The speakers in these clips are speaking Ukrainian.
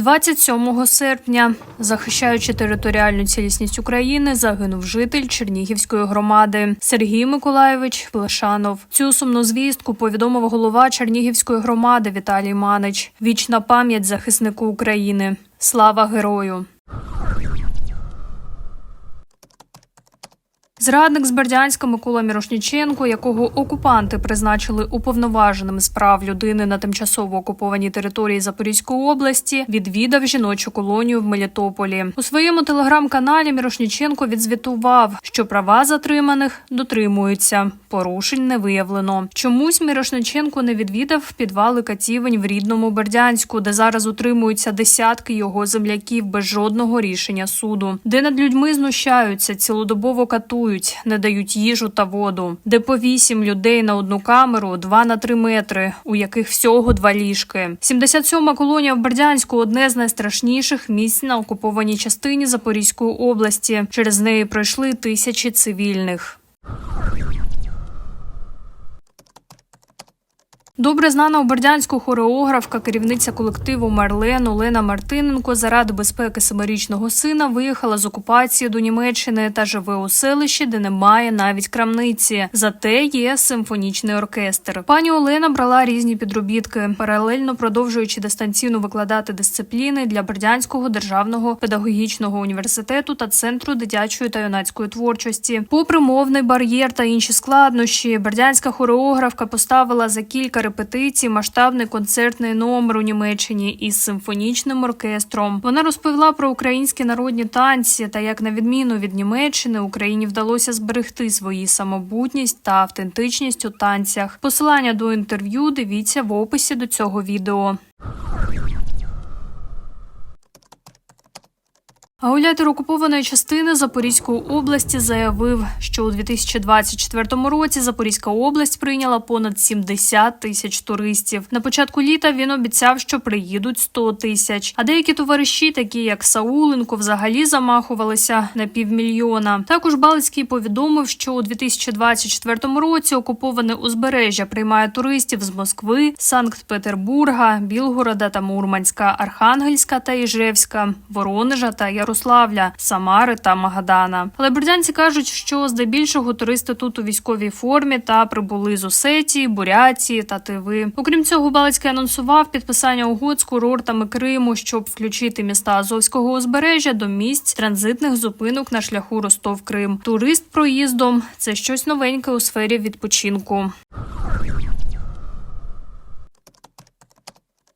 «27 серпня, захищаючи територіальну цілісність України, загинув житель Чернігівської громади Сергій Миколаєвич Плешанов. Цю сумну звістку повідомив голова Чернігівської громади Віталій Манич. Вічна пам'ять захиснику України. Слава герою! Зрадник з Бердянська Микола Мірошніченко, якого окупанти призначили уповноваженим з прав людини на тимчасово окупованій території Запорізької області, відвідав жіночу колонію в Мелітополі. У своєму телеграм-каналі Мірошніченко відзвітував, що права затриманих дотримуються. Порушень не виявлено. Чомусь Мірошниченко не відвідав підвали катівень в рідному Бердянську, де зараз утримуються десятки його земляків без жодного рішення суду, де над людьми знущаються, цілодобово катують, не дають їжу та воду, де по вісім людей на одну камеру, два на три метри, у яких всього два ліжки. 77-ма колонія в Бердянську одне з найстрашніших місць на окупованій частині Запорізької області. Через неї пройшли тисячі цивільних. Добре знана у Бердянську хореографка, керівниця колективу Марлен Олена Мартиненко заради безпеки семирічного сина виїхала з окупації до Німеччини та живе у селищі, де немає навіть крамниці. Зате є симфонічний оркестр. Пані Олена брала різні підробітки, паралельно продовжуючи дистанційно викладати дисципліни для Бердянського державного педагогічного університету та центру дитячої та юнацької творчості. Попри мовний бар'єр та інші складнощі, бердянська хореографка поставила за кілька репетицій масштабний концертний номер у Німеччині із симфонічним оркестром. Вона розповіла про українські народні танці та як на відміну від Німеччини Україні вдалося зберегти свої самобутність та автентичність у танцях. Посилання до інтерв'ю дивіться в описі до цього відео. Гауляйтер окупованої частини Запорізької області заявив, що у 2024 році Запорізька область прийняла понад 70 тисяч туристів. На початку літа він обіцяв, що приїдуть 100 тисяч. А деякі товариші, такі як Сауленко, взагалі замахувалися на півмільйона. Також Балицький повідомив, що у 2024 році окуповане узбережжя приймає туристів з Москви, Санкт-Петербурга, Білгорода та Мурманська, Архангельська та Іжевська, Воронежа та Ярославля. Ярославля, Самари та Магадана. Але бердянці кажуть, що здебільшого туристи тут у військовій формі та прибули з Осетії, Бурятії та Тиви. Окрім цього, Балицький анонсував підписання угод з курортами Криму, щоб включити міста Азовського узбережжя до місць транзитних зупинок на шляху Ростов-Крим. Турист проїздом це щось новеньке у сфері відпочинку.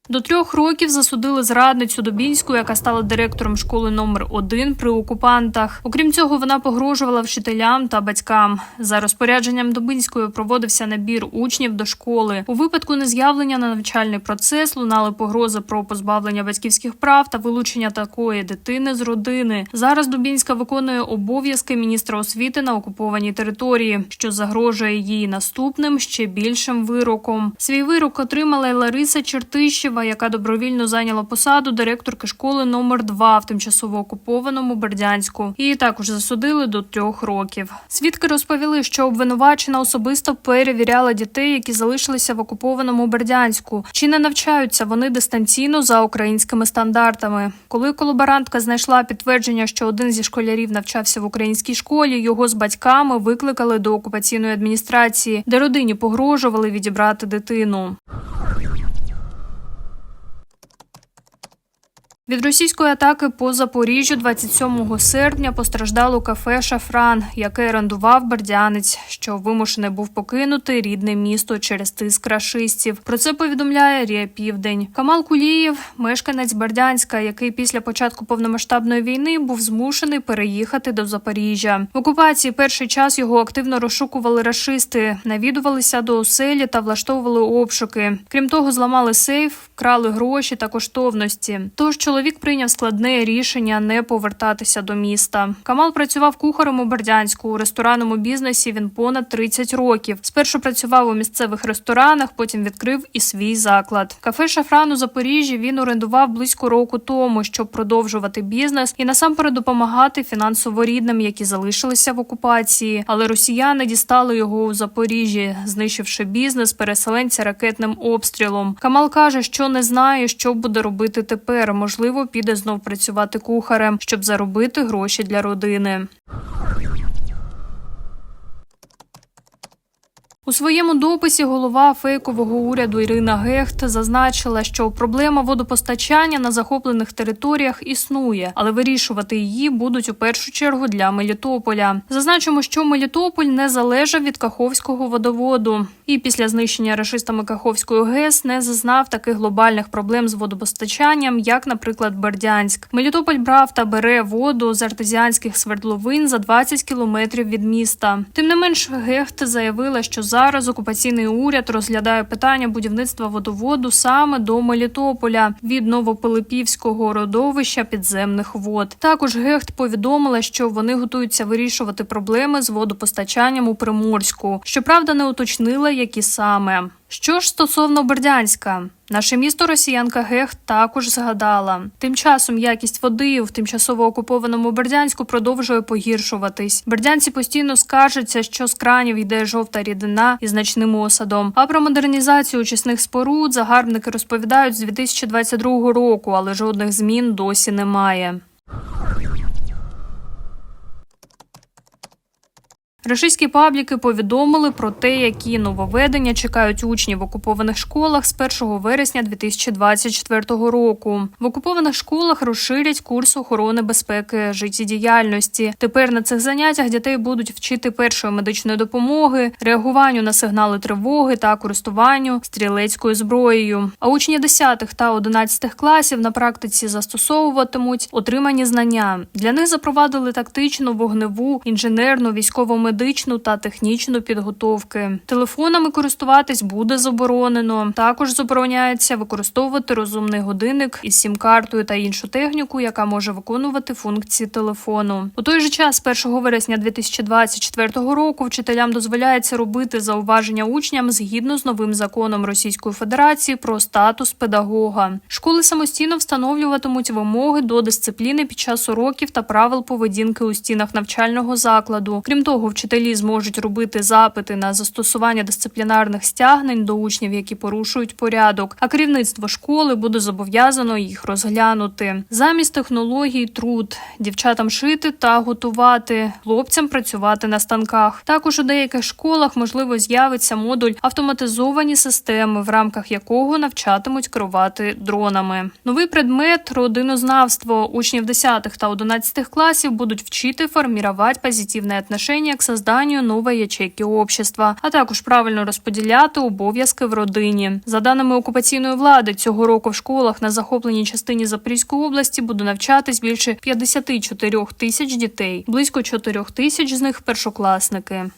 До трьох років засудили зрадницю Дубінську, яка стала директором школи номер 1 при окупантах. Окрім цього, вона погрожувала вчителям та батькам. За розпорядженням Дубинської проводився набір учнів до школи. У випадку нез'явлення на навчальний процес лунали погрози про позбавлення батьківських прав та вилучення такої дитини з родини. Зараз Дубінська виконує обов'язки міністра освіти на окупованій території, що загрожує її наступним ще більшим вироком. Свій вирок отримала й Лариса Чертищева, яка добровільно зайняла посаду директорки школи номер 2 в тимчасово окупованому Бердянську. Її також засудили до трьох років. Свідки розповіли, що обвинувачена особисто перевіряла дітей, які залишилися в окупованому Бердянську. Чи не навчаються вони дистанційно за українськими стандартами? Коли колаборантка знайшла підтвердження, що один зі школярів навчався в українській школі, його з батьками викликали до окупаційної адміністрації, де родині погрожували відібрати дитину. Від російської атаки по Запоріжжю 27 серпня постраждало кафе Шафран, яке орендував бердянець, що вимушений був покинути рідне місто через тиск рашистів. Про це повідомляє Рія Південь. Камал Кулієв, мешканець Бердянська, який після початку повномасштабної війни був змушений переїхати до Запоріжжя. В окупації перший час його активно розшукували рашисти, навідувалися до оселі та влаштовували обшуки. Крім того, зламали сейф, вкрали гроші та коштовності. Тож чоловік прийняв складне рішення не повертатися до міста. Камал працював кухарем у Бердянську. У ресторанному бізнесі він понад 30 років. Спершу працював у місцевих ресторанах, потім відкрив і свій заклад. Кафе Шафран у Запоріжжі він орендував близько року тому, щоб продовжувати бізнес і насамперед допомагати фінансово рідним, які залишилися в окупації. Але росіяни дістали його у Запоріжжі, знищивши бізнес переселенця ракетним обстрілом. Камал каже, що не знає, що буде робити тепер. Можливо, піде знов працювати кухарем, щоб заробити гроші для родини. У своєму дописі голова фейкового уряду Ірина Гехт зазначила, що проблема водопостачання на захоплених територіях існує, але вирішувати її будуть у першу чергу для Мелітополя. Зазначимо, що Мелітополь не залежав від Каховського водоводу, і після знищення рашистами Каховської ГЕС не зазнав таких глобальних проблем з водопостачанням, як, наприклад, Бердянськ. Мелітополь брав та бере воду з артезіанських свердловин за 20 кілометрів від міста. Тим не менш, Гехт заявила, що зараз окупаційний уряд розглядає питання будівництва водоводу саме до Мелітополя від Новопилипівського родовища підземних вод. Також Гехт повідомила, що вони готуються вирішувати проблеми з водопостачанням у Приморську. Щоправда, не уточнила, які саме. Що ж стосовно Бердянська, наше місто росіянка Гех також згадала. Тим часом якість води в тимчасово окупованому Бердянську продовжує погіршуватись. Бердянці постійно скаржаться, що з кранів йде жовта рідина із значним осадом. А про модернізацію очисних споруд загарбники розповідають з 2022 року, але жодних змін досі немає. Рашистські пабліки повідомили про те, які нововведення чекають учнів в окупованих школах з 1 вересня 2024 року. В окупованих школах розширять курс охорони безпеки життєдіяльності. Тепер на цих заняттях дітей будуть вчити першої медичної допомоги, реагуванню на сигнали тривоги та користуванню стрілецькою зброєю. А учні 10 та 11 класів на практиці застосовуватимуть отримані знання. Для них запровадили тактичну, вогневу, інженерну, військово медичну та технічну підготовки. Телефонами користуватись буде заборонено. Також забороняється використовувати розумний годинник із сім-картою та іншу техніку, яка може виконувати функції телефону. У той же час, 1 вересня 2024 року, вчителям дозволяється робити зауваження учням згідно з новим законом Російської Федерації про статус педагога. Школи самостійно встановлюватимуть вимоги до дисципліни під час уроків та правил поведінки у стінах навчального закладу. Крім того, вчителі зможуть робити запити на застосування дисциплінарних стягнень до учнів, які порушують порядок. А керівництво школи буде зобов'язано їх розглянути. Замість технологій труд дівчатам шити та готувати, хлопцям працювати на станках. Також у деяких школах можливо з'явиться модуль автоматизовані системи, в рамках якого навчатимуть керувати дронами. Новий предмет родинознавство учнів 10 та 11 класів будуть вчити формувати позитивне отношення к созданию новой ячейки общества, а також правильно розподіляти обов'язки в родині. За даними окупаційної влади, цього року в школах на захопленій частині Запорізької області буде навчатись більше 54 тисяч дітей. Близько 4 тисяч з них першокласники.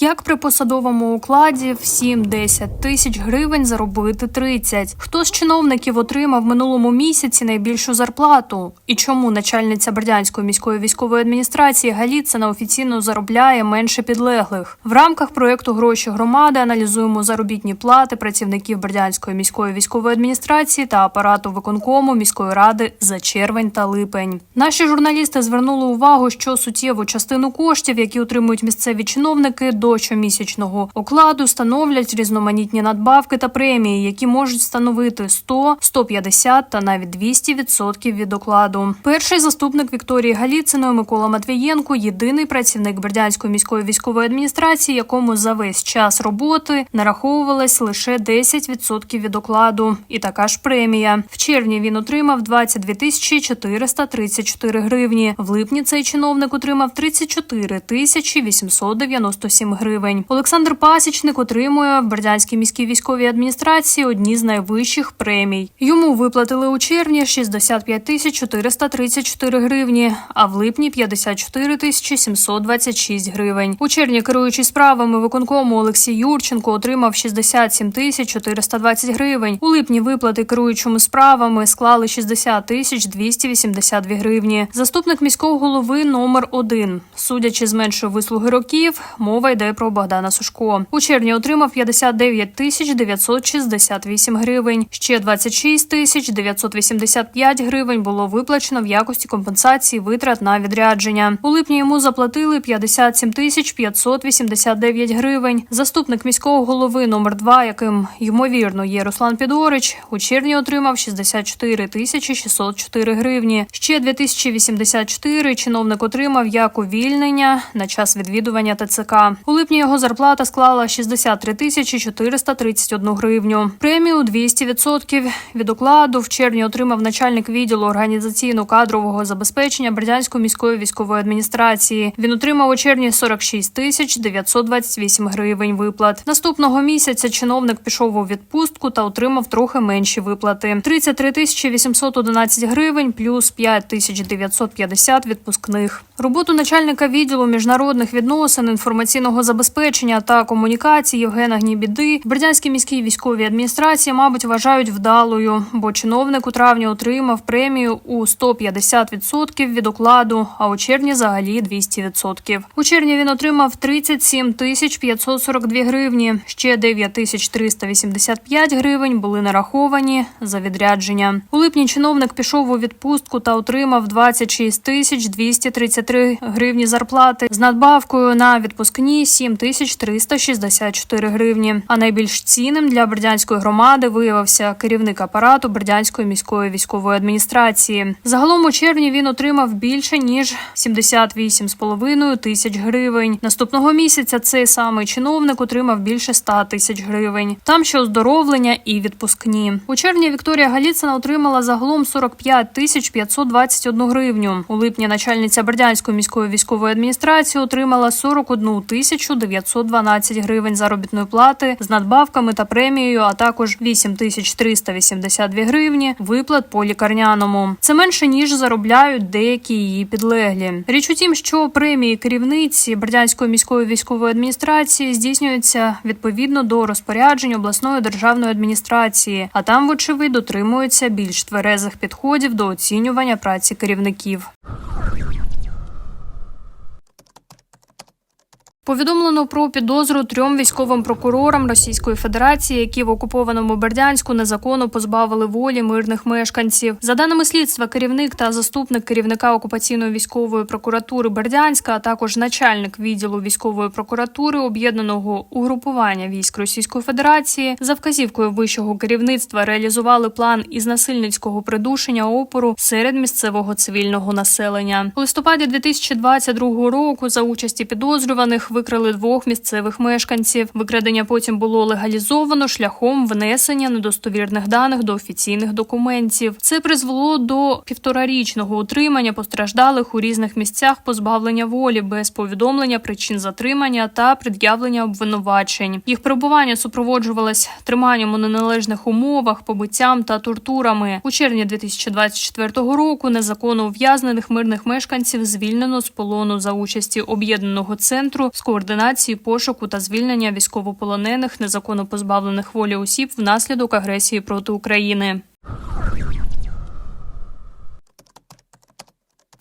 Як при посадовому укладі в 7-10 тисяч гривень заробити 30? Хто з чиновників отримав минулому місяці найбільшу зарплату? І чому начальниця Бердянської міської військової адміністрації Галіцина офіційно заробляє менше підлеглих? В рамках проєкту Гроші громади аналізуємо заробітні плати працівників Бердянської міської військової адміністрації та апарату виконкому міської ради за червень та липень. Наші журналісти звернули увагу, що суттєву частину коштів, які отримують місцеві чиновники, до щомісячного окладу становлять різноманітні надбавки та премії, які можуть становити 100, 150 та навіть 200 відсотків від окладу. Перший заступник Вікторії Галіциної Микола Матвієнко єдиний працівник Бердянської міської військової адміністрації, якому за весь час роботи нараховувалось лише 10% від окладу. І така ж премія. В червні він отримав 22 тисячі 434 гривні. В липні цей чиновник отримав 34 тисячі 897 гривень гривень. Олександр Пасічник отримує в Бердянській міській військовій адміністрації одні з найвищих премій. Йому виплатили у червні 65 тисяч 434 гривні, а в липні 54 тисячі 726 гривень. У червні керуючий справами виконкому Олексій Юрченко отримав 67 тисяч 420 гривень. У липні виплати керуючому справами склали 60 тисяч 282 гривні. Заступник міського голови номер 1 Судячи з меншої вислуги років, мова йде про Богдана Сушко. У червні отримав 59 тисяч 968 гривень. Ще 26 тисяч 985 гривень було виплачено в якості компенсації витрат на відрядження. У липні йому заплатили 57 тисяч 589 гривень. Заступник міського голови номер 2 яким ймовірно є Руслан Підорич, у червні отримав 64 тисячі 604 гривні. Ще 2084 чиновник отримав як увільнення на час відвідування ТЦК. У липні його зарплата склала 63 тисячі 431 гривню. Премію 200% від окладу в червні отримав начальник відділу організаційно-кадрового забезпечення Бердянської міської військової адміністрації. Він отримав у червні 46 тисяч 928 гривень виплат. Наступного місяця чиновник пішов у відпустку та отримав трохи менші виплати: 33 тисячі 811 гривень плюс 5 тисяч 950 відпускних. Роботу начальника відділу міжнародних відносин, інформаційного забезпечення та комунікації Євгена Гнібіди в Бердянській міській військовій адміністрації, мабуть, вважають вдалою, бо чиновник у травні отримав премію у 150% від окладу, а у червні взагалі 200%. У червні він отримав 37 тисяч 542 гривні. Ще 9 тисяч 385 гривень були нараховані за відрядження. У липні чиновник пішов у відпустку та отримав 26 тисяч 233 гривні зарплати з надбавкою на відпускні 7 тисяч 364 гривні. А найбільш цінним для бердянської громади виявився керівник апарату Бердянської міської військової адміністрації. Загалом у червні він отримав більше ніж 78,5 тисяч гривень. Наступного місяця цей самий чиновник отримав більше 100 тисяч гривень. Там ще оздоровлення і відпускні. У червні Вікторія Галіцина отримала загалом 45 тисяч 521 гривню. У липні начальниця Бердянської міської військової адміністрації отримала 41 тисячу 912 гривень заробітної плати з надбавками та премією, а також 8 тисяч 382 гривні виплат по лікарняному. Це менше ніж заробляють деякі її підлеглі. Річ у тім, що премії керівниці Бердянської міської військової адміністрації здійснюються відповідно до розпоряджень обласної державної адміністрації, а там, вочевидь, дотримуються більш тверезих підходів до оцінювання праці керівників. Повідомлено про підозру трьом військовим прокурорам Російської Федерації, які в окупованому Бердянську незаконно позбавили волі мирних мешканців. За даними слідства, керівник та заступник керівника окупаційної військової прокуратури Бердянська, а також начальник відділу військової прокуратури об'єднаного угрупування військ Російської Федерації за вказівкою вищого керівництва реалізували план із насильницького придушення опору серед місцевого цивільного населення. У листопаді 2022 року за участі підозрюваних викрали двох місцевих мешканців. Викрадення потім було легалізовано шляхом внесення недостовірних даних до офіційних документів. Це призвело до півторарічного утримання постраждалих у різних місцях позбавлення волі без повідомлення причин затримання та пред'явлення обвинувачень. Їх перебування супроводжувалось триманням у неналежних умовах, побиттям та тортурами. У червні 2024 року незаконно ув'язнених мирних мешканців звільнено з полону за участі об'єднаного центру з координації пошуку та звільнення військовополонених незаконно позбавлених волі осіб внаслідок агресії проти України.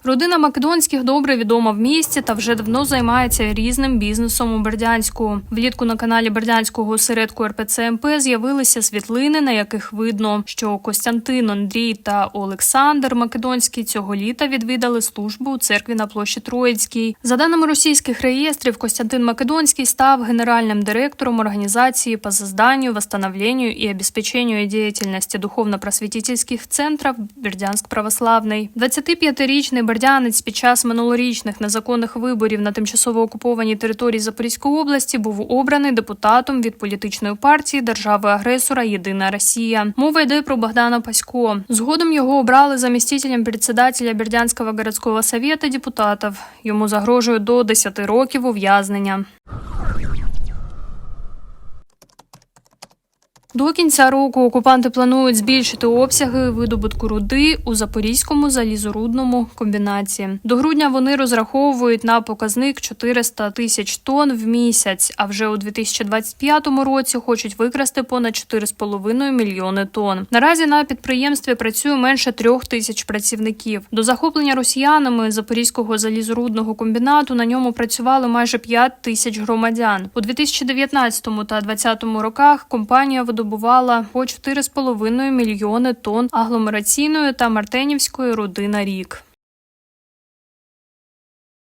Родина Македонських добре відома в місті та вже давно займається різним бізнесом у Бердянську. Влітку на каналі Бердянського осередку РПЦ МП з'явилися світлини, на яких видно, що Костянтин, Андрій та Олександр Македонський цього літа відвідали службу у церкві на площі Троїцькій. За даними російських реєстрів, Костянтин Македонський став генеральним директором організації по созданию, восстановлению и обеспечению деятельности духовно-просветительских центров Бердянськ Православний. 25-річний бердянець під час минулорічних незаконних виборів на тимчасово окупованій території Запорізької області був обраний депутатом від політичної партії держави-агресора Єдина Росія. Мова йде про Богдана Пасько. Згодом його обрали замістителем председателя Бердянського городського совета депутатів. Йому загрожує до 10 років ув'язнення. До кінця року окупанти планують збільшити обсяги видобутку руди у Запорізькому залізорудному комбінаті. До грудня вони розраховують на показник 400 тисяч тонн в місяць. А вже у 2025 році хочуть викрасти понад 4,5 мільйони тонн. Наразі на підприємстві працює менше трьох тисяч працівників. До захоплення росіянами Запорізького залізорудного комбінату на ньому працювали майже 5 тисяч громадян. У 2019 та 2020 роках компанія видобувала по 4,5 мільйони тонн агломераційної та мартенівської руди на рік.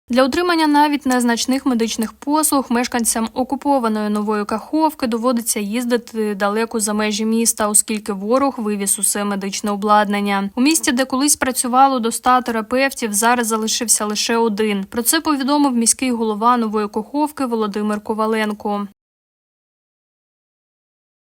Для отримання навіть незначних медичних послуг мешканцям окупованої нової Каховки доводиться їздити далеко за межі міста, оскільки ворог вивіз усе медичне обладнання. У місті, де колись працювало до 100 терапевтів, зараз залишився лише один. Про це повідомив міський голова нової Каховки Володимир Коваленко.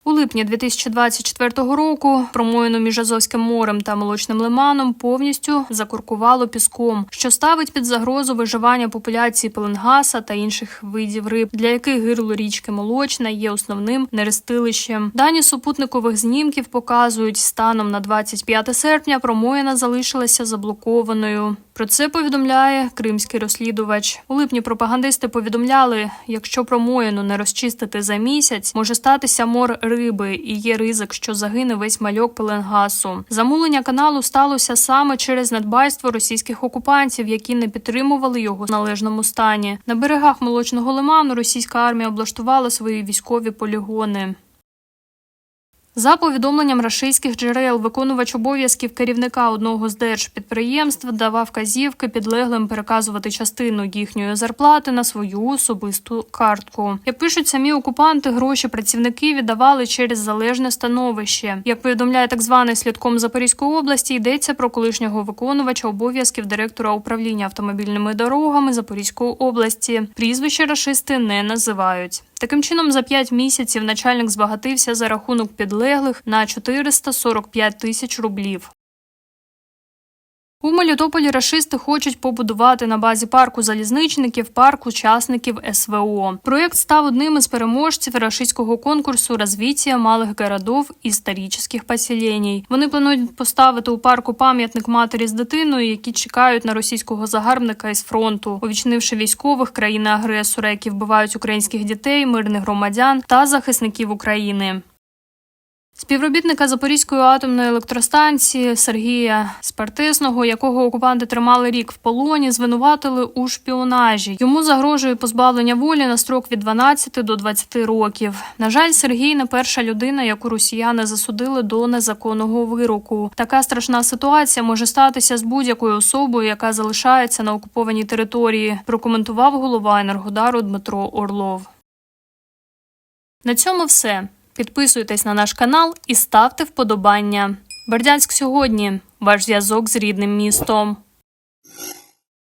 У липні 2024 року промоїну між Азовським морем та молочним лиманом повністю закуркувало піском, що ставить під загрозу виживання популяції пеленгаса та інших видів риб, для яких гирло річки Молочна є основним нерестилищем. Дані супутникових знімків показують, станом на 25 серпня промоїна залишилася заблокованою. Про це повідомляє кримський розслідувач. У липні пропагандисти повідомляли, якщо промоїну не розчистити за місяць, може статися мор риби і є ризик, що загине весь мальок пеленгасу. Замулення каналу сталося саме через надбайство російських окупантів, які не підтримували його в належному стані. На берегах молочного лиману російська армія облаштувала свої військові полігони. За повідомленням рашистських джерел, виконувач обов'язків керівника одного з держпідприємств давав вказівки підлеглим переказувати частину їхньої зарплати на свою особисту картку. Як пишуть самі окупанти, гроші працівники віддавали через залежне становище. Як повідомляє так званий слідком Запорізької області, йдеться про колишнього виконувача обов'язків директора управління автомобільними дорогами Запорізької області. Прізвище рашисти не називають. Таким чином, за п'ять місяців начальник збагатився за рахунок підлеглих на 445 тисяч рублів. У Мелітополі рашисти хочуть побудувати на базі парку залізничників парк учасників СВО. Проєкт став одним із переможців рашистського конкурсу «Розвіття малих городов і історичних поселеній». Вони планують поставити у парку пам'ятник матері з дитиною, які чекають на російського загарбника із фронту, увічнивши військових країни-агресора, які вбивають українських дітей, мирних громадян та захисників України. Співробітника Запорізької атомної електростанції Сергія Спартисного, якого окупанти тримали рік в полоні, звинуватили у шпіонажі. Йому загрожує позбавлення волі на строк від 12 до 20 років. На жаль, Сергій не перша людина, яку росіяни засудили до незаконного вироку. Така страшна ситуація може статися з будь-якою особою, яка залишається на окупованій території. Прокоментував голова Енергодару Дмитро Орлов. На цьому все. Підписуйтесь на наш канал і ставте вподобання. Бердянськ сьогодні ваш зв'язок з рідним містом.